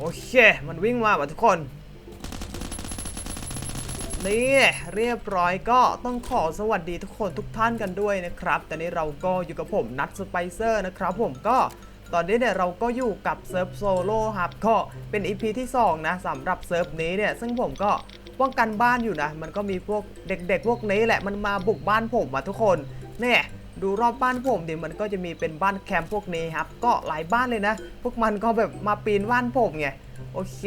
โอเค มันวิ่งมาว่ะทุกคน นี่เรียบร้อยก็ต้องขอสวัสดีทุกคนทุกท่านกันด้วยนะครับแต่นี้เราก็อยู่กับผมนัทสไปเซอร์นะครับผมก็ตอนนี้เนี่ยเราก็อยู่กับเซิร์ฟโซโล่ครับก็เป็น EP ที่ 2 นะสำหรับเซิร์ฟนี้เนี่ย ซึ่งผมก็ป้องกันบ้านอยู่นะ มันก็มีพวกเด็กๆ พวกนี้แหละมันมาบุกบ้านผมอะทุกคนเนี่ย ดูรอบบ้านผมดิมันก็จะมีเป็นบ้านแคมป์พวกนี้ครับ ก็หลายบ้านเลยนะ พวกมันก็แบบมาปีนบ้านผมไง โอเค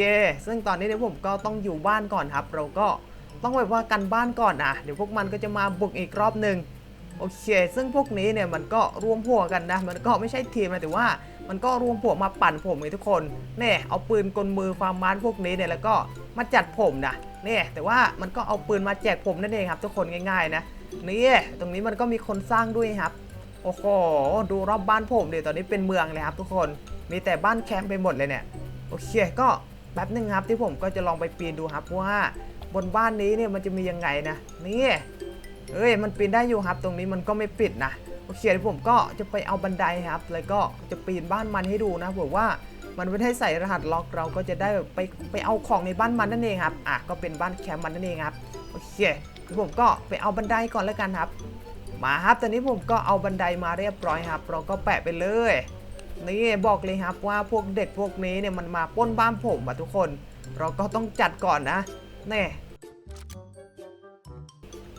ซึ่งตอนนี้เนี่ยผมก็ต้องอยู่บ้านก่อนครับ เราก็ต้องแบบว่ากันบ้านก่อนนะเดี๋ยวพวกมันก็จะมาบุกอีกรอบหนึ่งโอเค ซึ่งพวกนี้เนี่ยมันก็รวมพวกกันนะ มันก็ไม่ใช่ทีมนะ แต่ว่ามันก็รวมพวกมาปั่นผมเลยทุกคนเนี่ยเอาปืนกลมือฟาร์มมานพวกนี้เนี่ยแล้วก็มาจัดผมนะเนี่ยแต่ว่ามันก็เอาปืนมาแจกผมนั่นเองครับทุกคนง่ายๆนะ นี่ตรงนี้มันก็มีคนสร้างด้วยครับ โอ้โห ดูรอบบ้านผมเดี๋ยวตอนนี้เป็นเมืองเลยครับ ทุกคน มีแต่บ้านแคมป์ไปหมดเลยเนี่ย โอเค ก็แป๊บนึงครับที่ผมก็จะลองไปปีนดูครับว่าบนบ้านนี้เนี่ยมันจะมียังไงนะ นี่เอ้ย มันปีนได้อยู่ครับ ตรงนี้มันก็ไม่ปิดนะ โอเคเดี๋ยวผมก็จะไปเอาบันไดครับ แล้วก็จะปีนบ้านมันให้ดูนะผมว่ามันไม่ได้ใส่รหัสล็อกเราก็จะได้แบบไปไปเอาของในบ้านมันนั่นเองครับ อะก็เป็นบ้านแคมป์มันนั่นเองครับ โอเค ผมก็ไปเอาบันไดก่อนแล้วกันครับ มาครับตอนนี้ผมก็เอาบันไดมาเรียบร้อยครับ เราก็แปะไปเลยนี่บอกเลยครับว่าพวกเด็กพวกนี้เนี่ยมันมาป้นบ้านผมอะทุกคน เราก็ต้องจัดก่อนนะแน่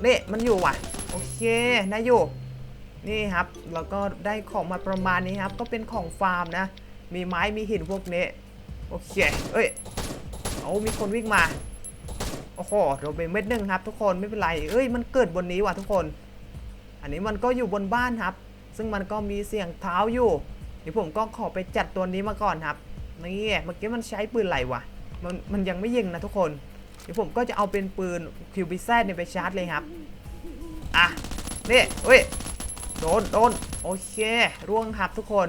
นี่มันอยู่ว่ะโอเคนะอยู่นี่ครับแล้วก็ได้ของมาประมาณนี้ครับ ก็เป็นของฟาร์มนะ มีไม้มีหินพวกนี้โอเคเอ้ยเอามีคนวิ่งมา อ้โหเราเป็นเม็ดหนึ่งครับ ทุกคนไม่เป็นไร เอ้ยมันเกิดบนนี้ว่ะทุกคน อันนี้มันก็อยู่บนบ้านครับ ซึ่งมันก็มีเสียงเท้าอยู่เดี๋ยวผมก็ขอไปจัดตัวนี้มาก่อนครับนี่เมื่อกี้มันใช้ปืนอะไรวะมันมันยังไม่ยิงนะทุกคนเดี๋ยวผมก็จะเอาเป็นปืนคิวบิแซดเนี่ยไปชาร์จเลยครับอะนี่เฮ้ยโดนโดนโอเคร่วงครับทุกคน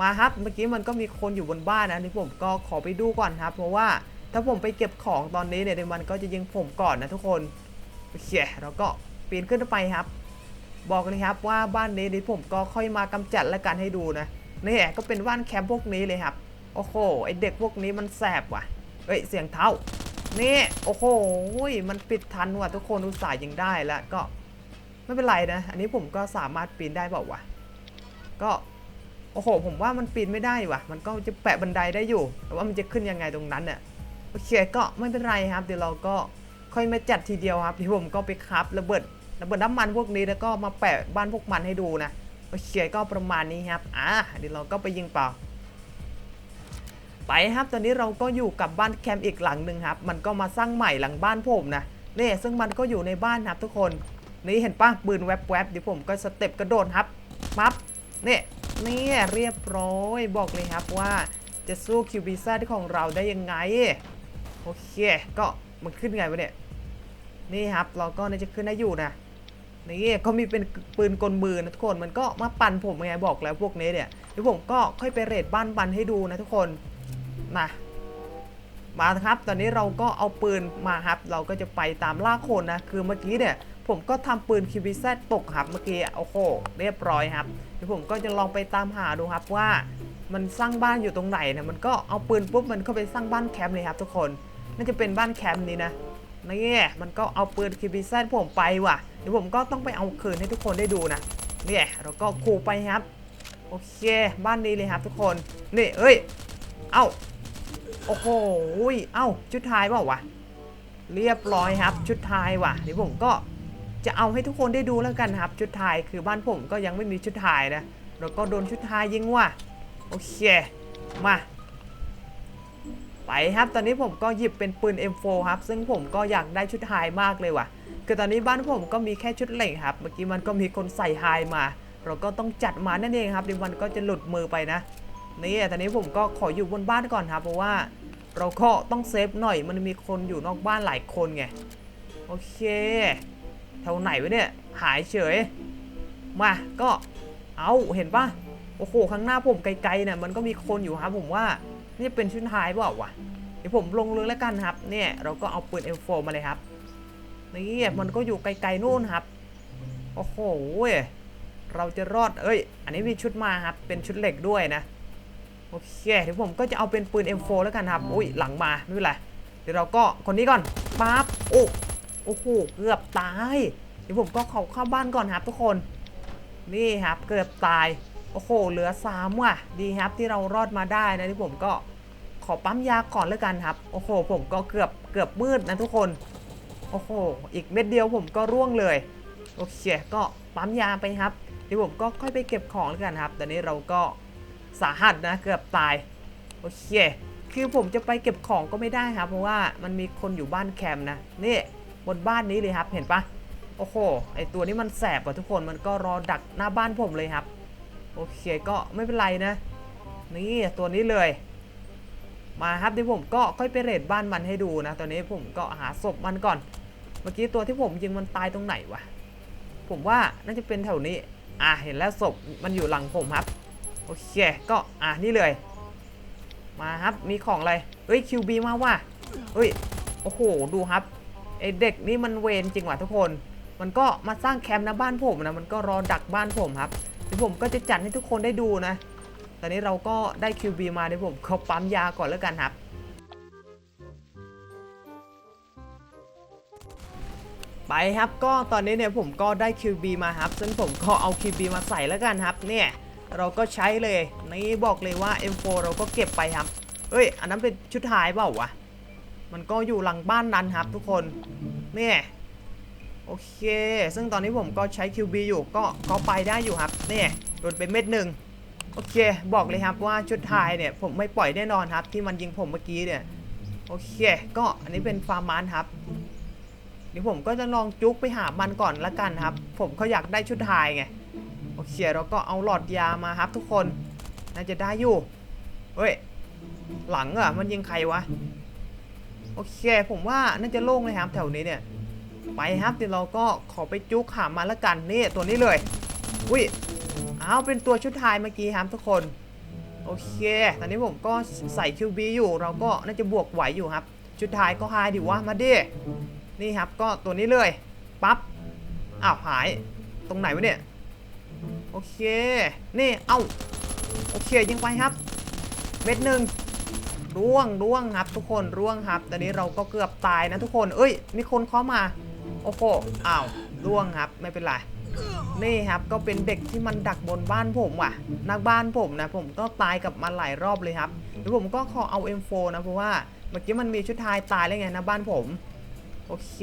มาครับเมื่อกี้มันก็มีคนอยู่บนบ้านนะนี่ผมก็ขอไปดูก่อนครับ เพราะว่า ถ้าผมไปเก็บของตอนนี้เนี่ยเดี๋ยวมันก็จะยิงผมก่อนนะทุกคนโอเคเราก็ปีนขึ้นไปครับ บอกเลยครับว่าบ้านนี้เดี๋ยวผมก็ค่อยมากำจัดและกันให้ดูนะนี่ก็เป็นบ้านแคมป์พวกนี้เลยครับ โอ้โหไอเด็กพวกนี้มันแสบว่ะเฮ้ยเสียงเท้านี่โอ้โหมันปิดทันว่ะทุกคนอุตส่าห์ยิงได้แล้วก็ไม่เป็นไรนะ อันนี้ผมก็สามารถปีนได้เปล่าวะก็โอ้โห ผมว่ามันปีนไม่ได้ว่ะ มันก็จะแปะบันไดได้อยู่ แต่ว่ามันจะขึ้นยังไงตรงนั้นเนี่ย โอเคก็ไม่เป็นไรครับ เดี๋ยวเราก็ค่อยมาจัดทีเดียวครับที่ผมก็ไปครับระเบิดระเบิดน้ำมันพวกนี้แล้วก็มาแปะบ้านพวกมันให้ดูนะโอเคก็ประมาณนี้ครับอะเดี๋ยวเราก็ไปยิงเปล่า ไปครับตอนนี้เราก็อยู่กับบ้านแคมป์อีกหลังหนึ่งครับ มันก็มาสร้างใหม่หลังบ้านผมนะนี่ซึ่งมันก็อยู่ในบ้านครับทุกคนนี่เห็นปะปืนแวบๆเดี๋ยวผมก็สเต็ปกระโดดครับมับนี่นี่เรียบร้อยบอกเลยครับว่าจะสู้คิวบีซ่าที่ของเราได้ยังไง โอเค ก็มันขึ้นไงวะเนี่ย นี่ครับเราก็น่าจะขึ้นได้อยู่นะ นี่ก็มีเป็นปืนกลมือนะทุกคน มันก็มาปั่นผมไงบอกแล้วพวกนี้เนี่ยเดี๋ยวผมก็ค่อยไปเรทบ้านบันให้ดูนะทุกคนมามาครับ ตอนนี้เราก็เอาปืนมาครับ เราก็จะไปตามล่าคนนะ คือเมื่อกี้เนี่ย ผมก็ทำปืนคิวิแซตกครับ เมื่อกี้โอ้โหเรียบร้อยครับเดี๋ยวผมก็จะลองไปตามหาดูครับว่า มันสร้างบ้านอยู่ตรงไหนนะมันก็เอาปืนปุ๊บมันเข้าไปสร้างบ้านแคมป์เลยครับทุกคน น่าจะเป็นบ้านแคมป์นี้นะนี่มันก็เอาปืนคิวิแซตผมไปว่ะเดี๋ยวผมก็ต้องไปเอาคืนให้ทุกคนได้ดูนะนี่เราก็ขู่ไปครับ โอเค บ้านนี้เลยครับทุกคน นี่เอ้ย เอ้า โอ้โห เอ้า ชุดทายเปล่าวะ เรียบร้อยครับ ชุดทายว่ะ เดี๋ยวผมก็จะเอาให้ทุกคนได้ดูแล้วกันครับ ชุดทายคือบ้านผมก็ยังไม่มีชุดทายนะแล้วก็โดนชุดทายยิงว่ะ โอเค มา ไปครับตอนนี้ผมก็หยิบเป็นปืน M4 ครับ ซึ่งผมก็อยากได้ชุดไฮมากเลยว่ะ คือตอนนี้บ้านผมก็มีแค่ชุดเหล็กครับ เมื่อกี้มันก็มีคนใส่ไฮมา เราก็ต้องจัดมานั่นเองครับเดี๋ยวมันก็จะหลุดมือไปนะ นี่ตอนนี้ผมก็ขออยู่บนบ้านก่อนครับ เพราะว่าเราก็ต้องเซฟหน่อย มันมีคนอยู่นอกบ้านหลายคนไง โอเคแถวไหนวะเนี่ย หายเฉย มา ก็ เอาเห็นปะโอ้โห ข้างหน้าผมไกลๆเนี่ยมันก็มีคนอยู่ครับผมว่า นี่เป็นชุดไฮเปล่าวะเดี๋ยวผมลงเลยแล้วกันครับ เนี่ยเราก็เอาปืน M4 มาเลยครับ นี่มันก็อยู่ไกลๆนู่นครับ โอ้โห เราจะรอด เอ้ย อันนี้มีชุดมาครับ เป็นชุดเหล็กด้วยนะ โอเคเดี๋ยวผมก็จะเอาเป็นปืน M4 แล้วกันครับ อุ้ยหลังมาไม่เป็นไร เดี๋ยวเราก็คนนี้ก่อนปั๊บ โอ้ โอ้โห เกือบตาย เดี๋ยวผมก็เข้าเข้าบ้านก่อนครับทุกคน นี่ครับ เกือบตาย โอ้โห เหลือสามว่ะ ดีครับที่เรารอดมาได้นะที่ผมก็ขอปั๊มยาก่อนแล้วกันครับ โอ้โห ผมก็เกือบเกือบมืดนะทุกคน โอ้โห อีกเม็ดเดียวผมก็ร่วงเลย โอเค ก็ปั๊มยาไปครับเดี๋ยวผมก็ค่อยไปเก็บของแล้วกันครับ ตอนนี้เราก็สาหัสนะเกือบตาย โอเค คือผมจะไปเก็บของก็ไม่ได้ครับ เพราะว่ามันมีคนอยู่บ้านแคมป์นะ นี่บนบ้านนี้เลยครับ เห็นปะโอ้โห ไอตัวนี้มันแสบกว่าทุกคน มันก็รอดักหน้าบ้านผมเลยครับ โอเคก็ไม่เป็นไรนะ นี่ตัวนี้เลย มาครับเดี๋ยวผมก็ค่อยไปเรดบ้านมันให้ดูนะ ตอนนี้ผมก็หาศพมันก่อน เมื่อกี้ตัวที่ผมยิงมันตายตรงไหนวะ ผมว่าน่าจะเป็นแถวนี้ อะเห็นแล้วศพมันอยู่หลังผมครับ โอเคก็อะนี่เลย มาครับมีของอะไร เฮ้ย QB มาว่ะ เฮ้ยโอ้โหดูครับไอเด็กนี่มันเวรจริงว่ะทุกคน มันก็มาสร้างแคมป์นะบ้านผมนะมันก็รอดักบ้านผมครับ เดี๋ยวผมก็จะจัดให้ทุกคนได้ดูนะ ตอนนี้เราก็ได้ QB มาเดี๋ยวผมขาปั๊มยาก่อนแล้วกันครับ ไปครับก็ตอนนี้เนี่ยผมก็ได้ QB มาครับ ซึ่งผมก็เอา QB มาใส่แล้วกันครับเนี่ยเราก็ใช้เลยนี่บอกเลยว่า M4 เราก็เก็บไปครับเอ้ย อันนั้นเป็นชุดท้ายเปล่าวะ มันก็อยู่หลังบ้านนั้นครับทุกคน เนี่ย โอเค ซึ่งตอนนี้ผมก็ใช้ QB อยู่ก็ก็ไปได้อยู่ครับเนี่ยโดนไปเม็ดหนึ่งโอเค บอกเลยครับว่าชุดทายเนี่ย ผมไม่ปล่อยแน่นอนครับ ที่มันยิงผมเมื่อกี้เนี่ย โอเค ก็อันนี้เป็นฟาร์มมันครับ เดี๋ยวผมก็จะลองจุกไปหามันก่อนละกันครับ ผมเขาอยากได้ชุดทายไง โอเค เราก็เอาหลอดยามาครับ ทุกคน น่าจะได้อยู่ เฮ้ย หลังอะมันยิงใครวะ โอเค ผมว่าน่าจะโล่งเลยครับแถวนี้เนี่ย ไปครับเดี๋ยวเราก็ขอไปจุกหามันละกันนี่ตัวนี้เลย อุ้ยอ้าวเป็นตัวชุดทายเมื่อกี้ครับทุกคน โอเค ตอนนี้ผมก็ใส่ QB อยู่ เราก็น่าจะบวกไหวอยู่ครับ ชุดทายก็หายดิวะมาดิ นี่ครับก็ตัวนี้เลย ปั๊บ อ้าวหาย ตรงไหนวะเนี่ย โอเค นี่ เอ้า โอเคยิงไปครับ เม็ดหนึ่งร่วงร่วงครับทุกคนร่วงครับ ตอนนี้เราก็เกือบตายนะทุกคน เอ้ย มีคนเข้ามา โอ้โห อ้าวร่วงครับ ไม่เป็นไร นี่ครับ ก็เป็นเด็กที่มันดักบนบ้านผมว่ะ นักบ้านผมนะ ผมก็ตายกับมันหลายรอบเลยครับแล้วผมก็ขอเอา M4 นะ เพราะว่าเมื่อกี้มันมีชุดทายตายแล้วไงนะบ้านผม โอเค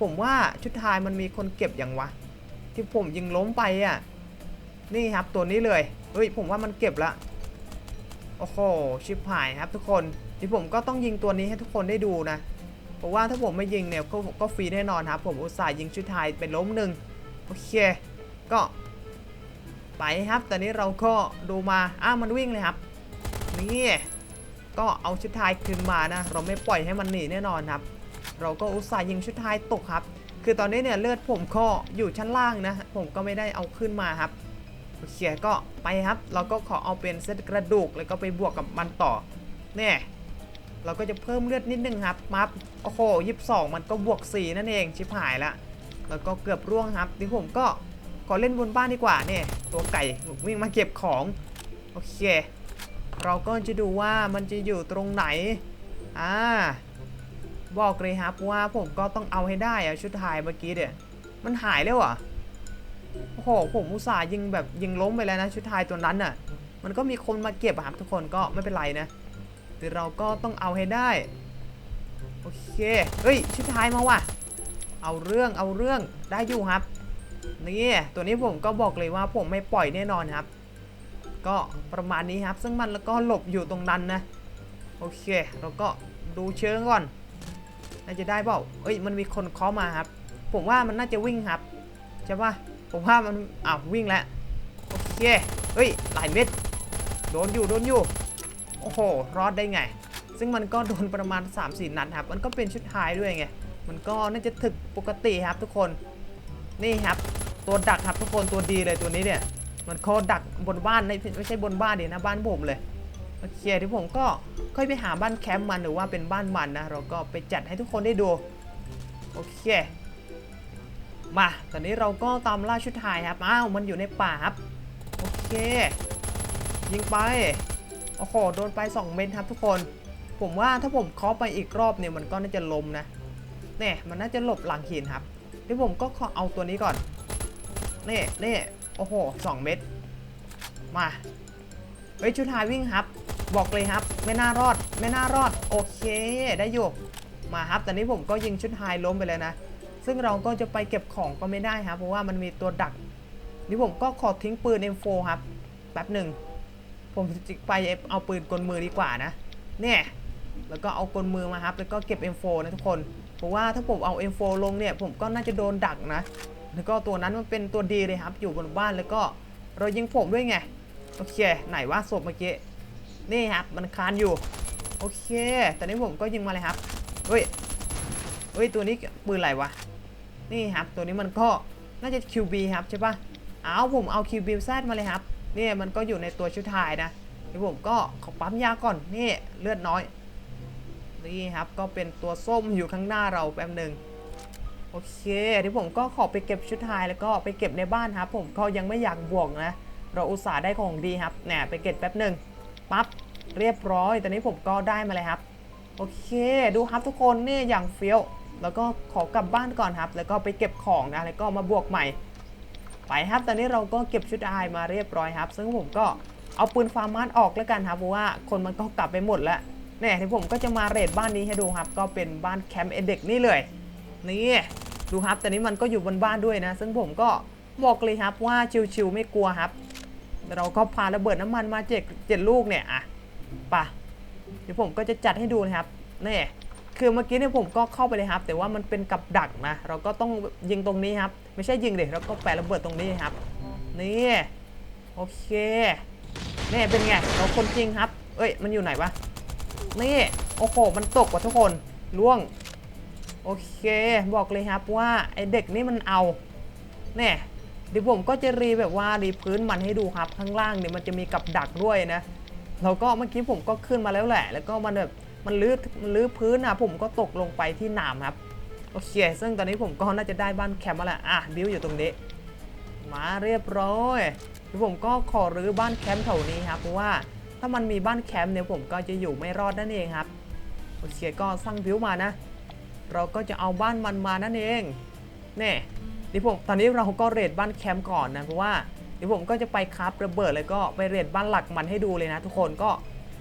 ผมว่าชุดทายมันมีคนเก็บอย่างวะ ที่ผมยิงล้มไปอะ นี่ครับตัวนี้เลย เฮ้ย ผมว่ามันเก็บละ โอ้โห ชิบหายครับทุกคนที่ผมก็ต้องยิงตัวนี้ให้ทุกคนได้ดูนะ เพราะว่าถ้าผมไม่ยิงเนี่ยก็ก็ฟรีแน่นอนครับ ผมอุตส่าห์ยิงชุดไทยเป็นล้มหนึ่งโอเค ก็ไปครับ ตอนนี้เราก็ดูมาอ้ามันวิ่งเลยครับ นี่ก็เอาชุดไทยคืนมานะ เราไม่ปล่อยให้มันหนีแน่นอนครับ เราก็อุตส่าห์ยิงชุดไทยตกครับ คือตอนนี้เนี่ยเลือดผมก็อยู่ชั้นล่างนะ ผมก็ไม่ได้เอาขึ้นมาครับโอเคก็ไปครับ เราก็ขอเอาเป็นเซตกระดูกแล้วก็ไปบวกกับมันต่อเนี่ย เราก็จะเพิ่มเลือดนิดนึงครับมับโอ้โหยีิบสองมันก็บวก4นั่นเองชิบหายละแล้วก็เกือบร่วงครับที่ผมก็ขอเล่นบนบ้านดีกว่าเนี่ยตัวไก่วิ่งมาเก็บของโอเค เราก็จะดูว่ามันจะอยู่ตรงไหนอ่าบอกเลยครับว่าผมก็ต้องเอาให้ได้อะชุดไทยเมื่อกี้เนี่ยมันหายแล้วอะโอ้โหผมอุตส่าห์ยิงแบบยิงล้มไปแล้วนะชุดไทยตัวนั้นน่ะมันก็มีคนมาเก็บอะครับทุกคนก็ไม่เป็นไรนะ แต่เราก็ต้องเอาให้ได้ โอเค เฮ้ยชุดไทยมาว่ะ เอาเรื่องเอาเรื่องได้อยู่ครับ นี่ตัวนี้ผมก็บอกเลยว่าผมไม่ปล่อยแน่นอนครับ ก็ประมาณนี้ครับ ซึ่งมันแล้วก็หลบอยู่ตรงนั้นนะ โอเค เราก็ดูเชิงก่อน น่าจะได้เปล่าเอ้ย มันมีคนเคาะมาครับ ผมว่ามันน่าจะวิ่งครับ ใช่ปะผมว่ามันอ้าววิ่งแล้ว โอเค เฮ้ย หลายเม็ด โดนอยู่ โดนอยู่ อ้โห รอดได้ไง ซึ่งมันก็โดนประมาณ 3-4 นัดครับ มันก็เป็นชุดท้ายด้วยไง มันก็น่าจะถึกปกติครับทุกคน นี่ครับ ตัวดักครับทุกคนตัวดีเลยตัวนี้เนี่ย มันเขาดักบนบ้านไม่ไม่ใช่บนบ้านเดี๋ยวนะบ้านผมเลยโอเคที่ผมก็ค่อยไปหาบ้านแคมป์มันหรือว่าเป็นบ้านมันนะ เราก็ไปจัดให้ทุกคนได้ดู โอเค มา ตอนนี้เราก็ตามล่าชุดไทยครับ อ้าว มันอยู่ในป่าครับ โอเค ยิงไป โอ้โห โดนไป 2 เม็ดครับทุกคน ผมว่าถ้าผมเคาะไปอีกรอบเนี่ยมันก็น่าจะล้มนะเนี่ยมันน่าจะหลบหลังหินครับที่ผมก็ขอเอาตัวนี้ก่อนนี่นี่โอ้โหสองเม็ดมาเฮ้ยชุดหายวิ่งครับ บอกเลยครับ ไม่น่ารอด ไม่น่ารอด โอเค ได้อยู่ มาครับตอนนี้ผมก็ยิงชุดไฮล้มไปเลยนะ ซึ่งเราก็จะไปเก็บของก็ไม่ได้ครับ เพราะว่ามันมีตัวดัก นี่ผมก็ขอทิ้งปืน M4 ครับ แป๊บหนึ่ง ผมไปเอาปืนกลมือดีกว่านะเนี่ยแล้วก็เอากลมือมาครับ แล้วก็เก็บ M4 นะทุกคน เพราะว่าถ้าผมเอา M4 ลงเนี่ย ผมก็น่าจะโดนดักนะ แล้วก็ตัวนั้นมันเป็นตัวดีเลยครับ อยู่บนบ้านแล้วก็เรายิงผมด้วยไง โอเค ไหนว่าศพเมื่อกี้ นี่ครับ มันคานอยู่ โอเคแต่นี้ผมก็ยิงมาเลยครับ เฮ้ย เฮ้ย ตัวนี้ปืนอะไรวะ นี่ครับ ตัวนี้มันก็น่าจะ QB ครับใช่ปะเอาผมเอา QB Z มาเลยครับ นี่มันก็อยู่ในตัวชุดถ่ายนะเดี๋ยวผมก็ขอปั๊มยาก่อนนี่เลือดน้อยนี่ครับก็เป็นตัวส้มอยู่ข้างหน้าเราแป๊บหนึ่งโอเคเดี๋ยวผมก็ขอไปเก็บชุดถ่ายแล้วก็ไปเก็บในบ้านครับผมก็ยังไม่อยากบวกนะเราอุตส่าห์ได้ของดีครับเนี่ยไปเก็บแป๊บหนึ่งปั๊บเรียบร้อยตอนนี้ผมก็ได้มาเลยครับ โอเค ดูครับทุกคนนี่อย่างเฟี้ยวแล้วก็ขอกลับบ้านก่อนครับ แล้วก็ไปเก็บของนะแล้วก็มาบวกใหม่ ไปครับ ตอนนี้เราก็เก็บชุดอายมาเรียบร้อยครับ ซึ่งผมก็เอาปืนฟาร์มานออกแล้วกันครับเพราะว่าคนมันก็กลับไปหมดแล้วเนี่ยที่ผมก็จะมาเรดบ้านนี้ให้ดูครับ ก็เป็นบ้านแคมป์เอเด็กนี่เลยนี่ดูครับตอนนี้มันก็อยู่บนบ้านด้วยนะ ซึ่งผมก็บอกเลยครับว่าชิวๆไม่กลัวครับ เราก็พาระเบิดน้ำมันมาเจ็ดเจ็ดลูกเนี่ยอะปะเดี๋ยวผมก็จะจัดให้ดูนะครับนี่คือเมื่อกี้เนี่ยผมก็เข้าไปเลยครับ แต่ว่ามันเป็นกับดักนะ เราก็ต้องยิงตรงนี้ครับ ไม่ใช่ยิงเด็กเราก็แปะระเบิดตรงนี้ครับ นี่โอเคนี่เป็นไงเราคนจริงครับ เอ้ยมันอยู่ไหนวะนี่โอ้โหมันตกว่ะทุกคนล่วง โอเคบอกเลยครับว่าไอเด็กนี่มันเอาเนี่ยเดี๋ยวผมก็จะรีแบบว่ารีพื้นมันให้ดูครับข้างล่างเนี่ยมันจะมีกับดักด้วยนะแล้วก็เมื่อกี้ผมก็ขึ้นมาแล้วแหละ แล้วก็มันแบบมันลื้อมันลื้อพื้นนะผมก็ตกลงไปที่หนามครับ โอเค ซึ่งตอนนี้ผมก็น่าจะได้บ้านแคมป์มาแล้วอะบิวอยู่ตรงนี้ มาเรียบร้อยผมก็ขอรื้อบ้านแคมป์แถวนี้ครับเพราะว่าถ้ามันมีบ้านแคมป์เนี่ยผมก็จะอยู่ไม่รอดนั่นเองครับโอเคก็สร้างบิวมานะ เราก็จะเอาบ้านมันมานั่นเองเนี่ยเดี๋ยวผมตอนนี้เราก็เรดบ้านแคมป์ก่อนนะเพราะว่าเดี๋ยวผมก็จะไปคราฟระเบิดแล้วก็ไปเรดบ้านหลักมันให้ดูเลยนะ ทุกคนก็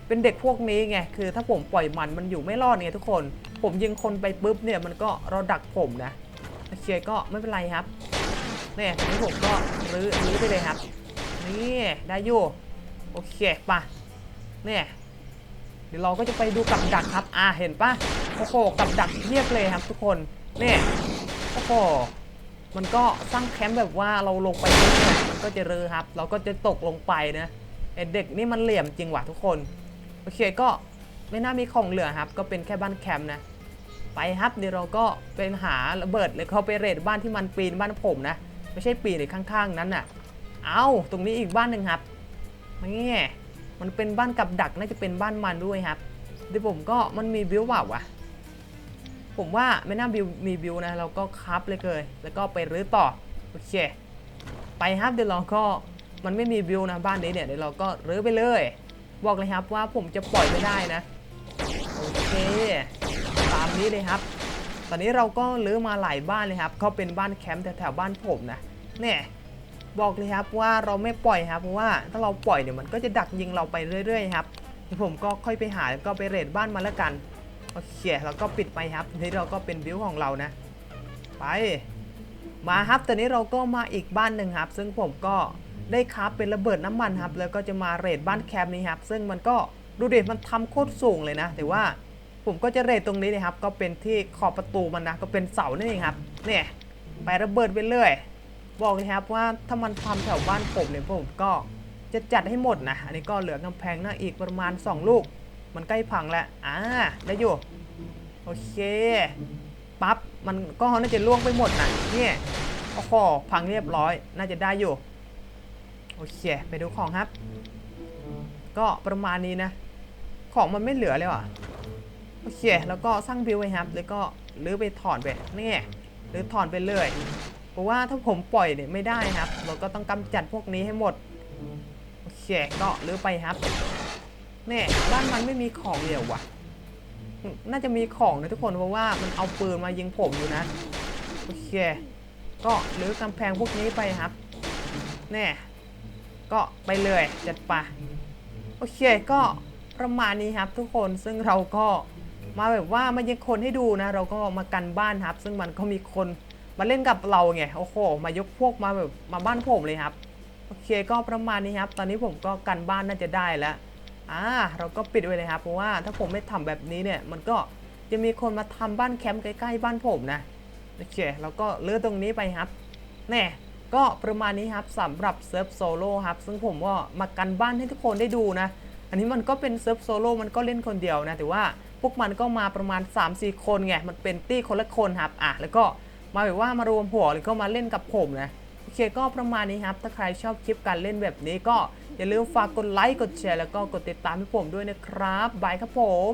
เป็นเด็กพวกนี้ไงคือถ้าผมปล่อยมันมันอยู่ไม่รอดไงทุกคน ผมยิงคนไปปุ๊บเนี่ยมันก็เราดักผมนะโอเคก็ไม่เป็นไรครับเนี่ยนี้ผมก็รื้อรื้อไปเลยครับ นี่ได้อยู่โอเคปะเนี่ยเดี๋ยวเราก็จะไปดูกับดักครับ อ่าเห็นปะโอ้โหกับดักเทียบเลยครับ ทุกคนเนี่ยโอ้โหมันก็สร้างแคมป์แบบว่าเราลงไปปุ๊บเนี่ยมันก็จะเรือครับ เราก็จะตกลงไปนะเด็กนี่มันเหลี่ยมจริงว่ะทุกคน โอเคก็ ไม่น่ามีของเหลือครับ ก็เป็นแค่บ้านแคมป์นะ ไปครับเดี๋ยวเราก็เป็นหาระเบิดเลยเขาไปเรดบ้านที่มันปีนบ้านผมนะ ไม่ใช่ปีนหรือข้างๆนั้นน่ะ เอาตรงนี้อีกบ้านหนึ่งครับนี่มันเป็นบ้านกับดักน่าจะเป็นบ้านมันด้วยครับเดี๋ยวผมก็มันมีบิวเปล่าวะผมว่าไม่น่าบิวมีบิวนะเราก็คับเลยเลยแล้วก็ไปรื้อต่อโอเคไปครับเดี๋ยวเราก็มันไม่มีบิวนะบ้านนี้เนี่ยเดี๋ยวเราก็รื้อไปเลย บอกเลยครับว่าผมจะปล่อยไม่ได้นะ ตามนี้เลยครับ ตอนนี้เราก็รื้อมาหลายบ้านเลยครับก็เป็นบ้านแคมป์แถวๆบ้านผมนะเนี่ยบอกเลยครับว่าเราไม่ปล่อยครับเพราะว่าถ้าเราปล่อยเนี่ยมันก็จะดักยิงเราไปเรื่อยๆครับเดี๋ยวผมก็ค่อยไปหาแล้วก็ไปเรดบ้านมาแล้วกันโอเคแล้วก็ปิดไปครับทีนี้เราก็เป็นบิวของเรานะ ไป มาครับตอนนี้เราก็มาอีกบ้านหนึ่งครับ ซึ่งผมก็ได้คราฟเป็นระเบิดน้ำมันครับ แล้วก็จะมาเรดบ้านแคมป์นี้ครับ ซึ่งมันก็ดูเด็ดมันทำโคตรสูงเลยนะ แต่ว่า ผมก็จะเรดตรงนี้เลยครับ ก็เป็นที่ขอบประตูมันนะ ก็เป็นเสานั่เองครับ เนี่ย ไประเบิดไปเลย บอกเลยครับว่าถ้ามันทำแถวบ้านผมเนี่ยผมก็จะจัดให้หมดนะ อันนี้ก็เหลือกำแพงหน้าอีกประมาณ 2 ลูก มันใกล้พังแล้ว อ่า ได้อยู่ โอเค ปั๊บ มันก็น่าจะล่วงไปหมดนะเนี่ยโอ้โหพังเรียบร้อย น่าจะได้อยู่ โอเค ไปดูของครับ ก็ประมาณนี้นะ ของมันไม่เหลือเลยว่ะ โอเค แล้วก็สร้างบิวไว้ครับ แล้วก็ลื้อไปถอนไปนี่หรือถอนไปเลยเพราะว่าถ้าผมปล่อยเนี่ยไม่ได้ครับ เราก็ต้องกำจัดพวกนี้ให้หมดโอเคก็ลื้อไปครับนี่บ้านมันไม่มีของเดียววะน่าจะมีของนะทุกคนเพราะว่ามันเอาปืนมายิงผมอยู่นะโอเค ก็หรือกำแพงพวกนี้ไปครับแน่ก็ไปเลยจัดไปะโอเคก็ประมาณนี้ครับทุกคนซึ่งเราก็ มาแบบว่ามายิงคนให้ดูนะ เราก็มากันบ้านครับ ซึ่งมันก็มีคนมาเล่นกับเราไงโอ้โห มายกพวกมาแบบมาบ้านผมเลยครับโอเคก็ประมาณนี้ครับ ตอนนี้ผมก็กันบ้านน่าจะได้แล้วอ่าเราก็ปิดไว้เลยครับเพราะว่าถ้าผมไม่ทำแบบนี้เนี่ยมันก็จะมีคนมาทำบ้านแคมป์ใกล้ๆบ้านผมนะโอเคแล้วก็เลือกตรงนี้ไปครับแน่ก็ประมาณนี้ครับสำหรับเซิร์ฟโซโล่ครับซึ่งผมก็มากันบ้านให้ทุกคนได้ดูนะ อันนี้มันก็เป็นเซิร์ฟโซโล่มันก็เล่นคนเดียวนะแต่ว่า พวกมันก็มาประมาณ 3-4 คนไง มันเป็นตี้คนละคนครับ อะ แล้วก็มาแบบว่ามารวมหัวหรือก็มาเล่นกับผมนะ โอเคก็ประมาณนี้ครับ ถ้าใครชอบคลิปการเล่นแบบนี้ก็อย่าลืมฝากกดไลค์ กดแชร์ แล้วก็กดติดตามให้ผมด้วยนะครับ บายครับผม